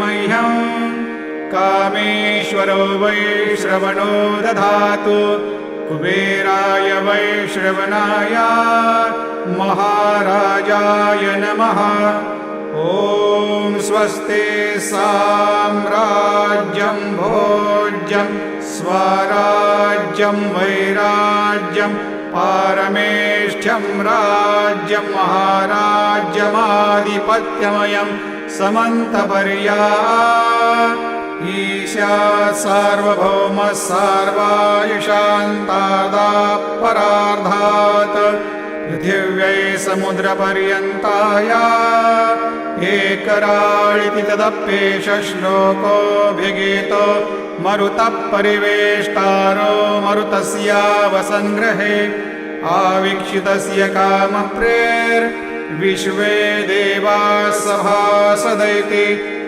मह्यम् कामेश्वरो वै श्रवणो दधातु। कुबेराय वै श्रवणाय महाराजाय नमः। ॐ स्वस्ति साम्राज्यं भोज्यं स्वराज्यं वैराज्यं पारमेष्ठ्यं राज्यं महाराज्यमाधिपत्यमयं समन्तपर्या ईशा सार्वभौमः सार्वायुषान्तादापरार्धात् पृथिव्यै समुद्रपर्यन्ताया एकराळिति तदप्येष श्लोकोऽभिगीतो। मरुतः परिवेष्टारो मरुतस्यावसङ्ग्रहे। आवीक्षितस्य कामप्रेर्विश्वे सभा सभासदैति